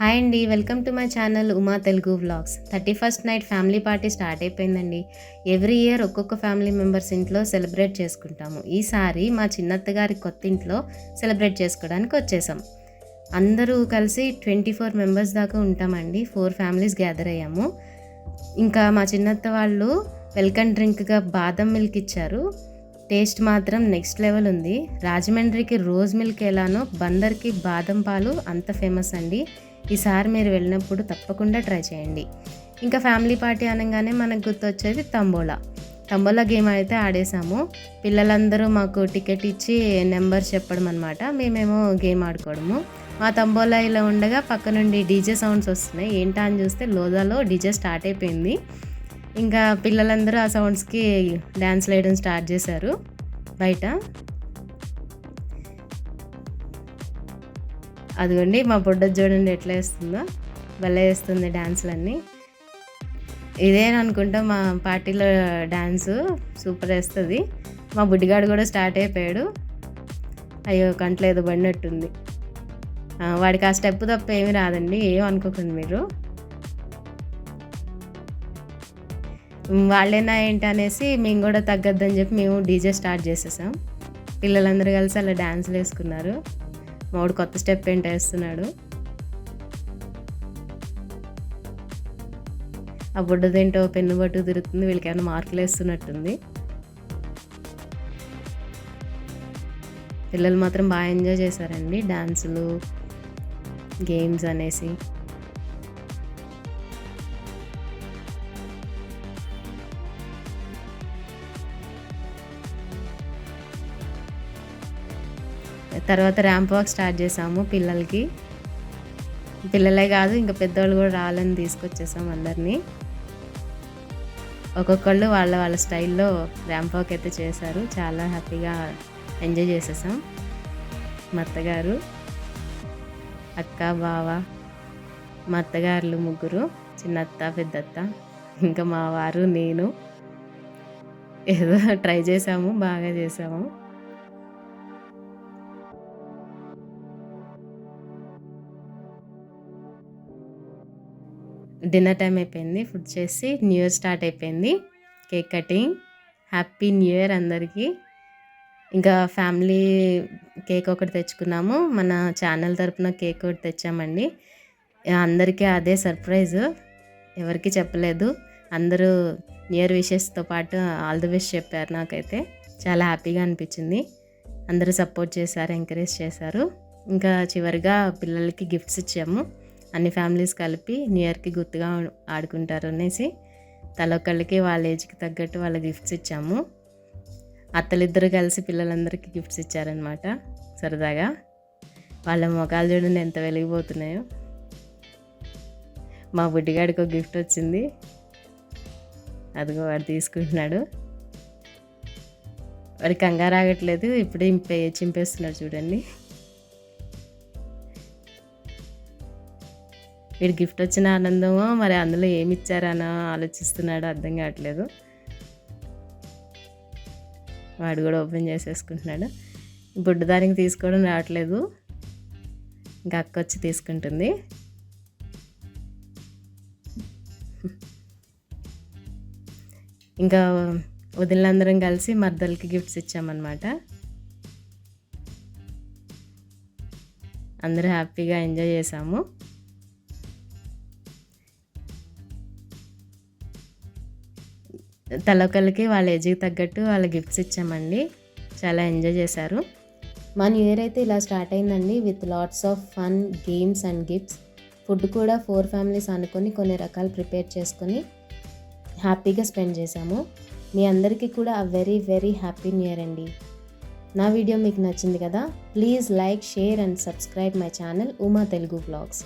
Hi అండి welcome to my channel Uma Telugu vlogs. Thirty first night family party start అయిపోయిందండి. Every year ఒక్కొక్క family members ఇంట్లో celebrate చేసుకుంటాము. ఈసారి మా చిన్నత్త గారి కొత్త ఇంట్లో సెలబ్రేట్ చేసుకోవడానికి వచ్చేసాం. అందరూ కలిసి ట్వంటీ ఫోర్ మెంబర్స్ దాకా ఉంటామండి. ఫోర్ ఫ్యామిలీస్ గ్యాదర్ అయ్యాము. ఇంకా మా చిన్నత్త వాళ్ళు వెల్కమ్ డ్రింక్గా బాదం మిల్క్ ఇచ్చారు. టేస్ట్ మాత్రం నెక్స్ట్ లెవెల్ ఉంది. రాజమండ్రికి రోజ్ మిల్క్ ఎలానో బందర్కి బాదం పాలు అంత ఫేమస్ అండి. ఈసారి మీరు వెళ్ళినప్పుడు తప్పకుండా ట్రై చేయండి. ఇంకా ఫ్యామిలీ పార్టీ అనగానే మనకు గుర్తొచ్చేది తంబోలా. తంబోలా గేమ్ అయితే ఆడేసాము పిల్లలందరూ మాకు టికెట్ ఇచ్చి నెంబర్ చెప్పడం అనమాట మేమేమో గేమ్ ఆడుకోవడము. మా తంబోలా ఇలా ఉండగా పక్క నుండి డీజే సౌండ్స్ వస్తున్నాయి. ఏంటా అని చూస్తే లోదాలో డీజే స్టార్ట్ అయిపోయింది. ఇంకా పిల్లలందరూ ఆ సౌండ్స్కి డ్యాన్స్ వేయడం స్టార్ట్ చేశారు. బయట అదిగోండి మా బుడ్డ చూడండి ఎట్లా వేస్తుందో భలే వేస్తుంది డ్యాన్స్లన్నీ ఇదేననుకుంటా మా పార్టీలో డ్యాన్సు సూపర్ వేస్తుంది. మా బుడ్డిగాడు కూడా స్టార్ట్ అయిపోయాడు. అయ్యో కంట్లో ఏదో పడినట్టుంది. వాడికి ఆ స్టెప్ తప్ప ఏమి రాదండి ఏం అనుకోకండి మీరు. వాళ్ళేనా ఏంటి అనేసి మేము కూడా తగ్గద్దని చెప్పి మేము డీజే స్టార్ట్ చేసేసాం. పిల్లలందరూ కలిసి అలా డ్యాన్స్లు వేసుకున్నారు. మావాడు కొత్త స్టెప్ ఏంటి వేస్తున్నాడు. ఆ బుడ్డదేంటో పెన్ను పట్టు తిరుగుతుంది వీళ్ళకి ఏమైనా మార్కులు వేస్తున్నట్టుంది. పిల్లలు మాత్రం బాగా ఎంజాయ్ చేశారండి డ్యాన్సులు గేమ్స్ అనేసి. తర్వాత ర్యాంప్ వాక్ స్టార్ట్ చేసాము పిల్లలకి. పిల్లలే కాదు ఇంకా పెద్దవాళ్ళు కూడా రావాలని తీసుకొచ్చేసాం అందరినీ. ఒక్కొక్కళ్ళు వాళ్ళ వాళ్ళ స్టైల్లో ర్యాంప్ వాక్ అయితే చేశారు. చాలా హ్యాపీగా ఎంజాయ్ చేసేసాం. మా అత్తగారు అక్క బావ మా అత్తగారులు ముగ్గురు చిన్నత్త పెద్దత్త ఇంకా మా వారు నేను. ఏదో ట్రై చేసాము బాగా చేసాము. డిన్నర్ టైం అయిపోయింది. ఫుడ్ చేసి న్యూ ఇయర్ స్టార్ట్ అయిపోయింది. Cake cutting. Happy new year అందరికీ. ఇంకా ఫ్యామిలీ కేక్ ఒకటి తెచ్చుకున్నాము. మన ఛానల్ తరపున కేక్ ఒకటి తెచ్చామండి. అందరికీ అదే సర్ప్రైజ్. ఎవరికి చెప్పలేదు. అందరూ న్యూ ఇయర్ విషెస్తో పాటు ఆల్ ది బెస్ట్ చెప్పారు నాకైతే. చాలా హ్యాపీగా అనిపించింది. అందరూ సపోర్ట్ చేశారు ఎంకరేజ్ చేశారు. ఇంకా చివరిగా పిల్లలకి గిఫ్ట్స్ ఇచ్చాము. అన్ని ఫ్యామిలీస్ కలిపి న్యూ ఇయర్కి గుర్తుగా ఆడుకుంటారు అనేసి తలొకళ్ళకి వాళ్ళ ఏజ్కి తగ్గట్టు వాళ్ళ గిఫ్ట్స్ ఇచ్చాము. అత్తలిద్దరు కలిసి పిల్లలందరికీ గిఫ్ట్స్ ఇచ్చారనమాట సరదాగా. వాళ్ళ మొఖాలు చూడండి ఎంత వెలిగిపోతున్నాయో. మా బుడ్డిగాడికి ఒక గిఫ్ట్ వచ్చింది. అదిగో వాడు తీసుకుంటున్నాడు. వాడి కంగారు ఆగట్లేదు ఇప్పుడే ఇంపే చింపేస్తున్నాడు చూడండి. వీడు గిఫ్ట్ వచ్చిన ఆనందమో? మరి అందులో ఏమి ఇచ్చారనో ఆలోచిస్తున్నాడో అర్థం కావట్లేదు. వాడు కూడా ఓపెన్ చేసేసుకుంటున్నాడు. బుడ్డు దానికి తీసుకోవడం రావట్లేదు. ఇంకా అక్క వచ్చి తీసుకుంటుంది. ఇంకా వదిలినందరం కలిసి మర్దలకి గిఫ్ట్స్ ఇచ్చామన్నమాట. అందరూ హ్యాపీగా ఎంజాయ్ చేసాము తలొకళ్ళకి వాళ్ళ ఏజ్కి తగ్గట్టు వాళ్ళ గిఫ్ట్స్ ఇచ్చామండి. చాలా ఎంజాయ్ చేశారు. మా న్యూ ఇయర్ అయితే ఇలా స్టార్ట్ అయిందండి. With lots of fun games and gifts food కూడా ఫోర్ ఫ్యామిలీస్ అనుకొని కొన్ని రకాలు ప్రిపేర్ చేసుకొని హ్యాపీగా స్పెండ్ చేశాము. మీ అందరికీ కూడా a very very happy new year అండి. నా వీడియో మీకు నచ్చింది కదా please like share and subscribe my channel Uma Telugu blogs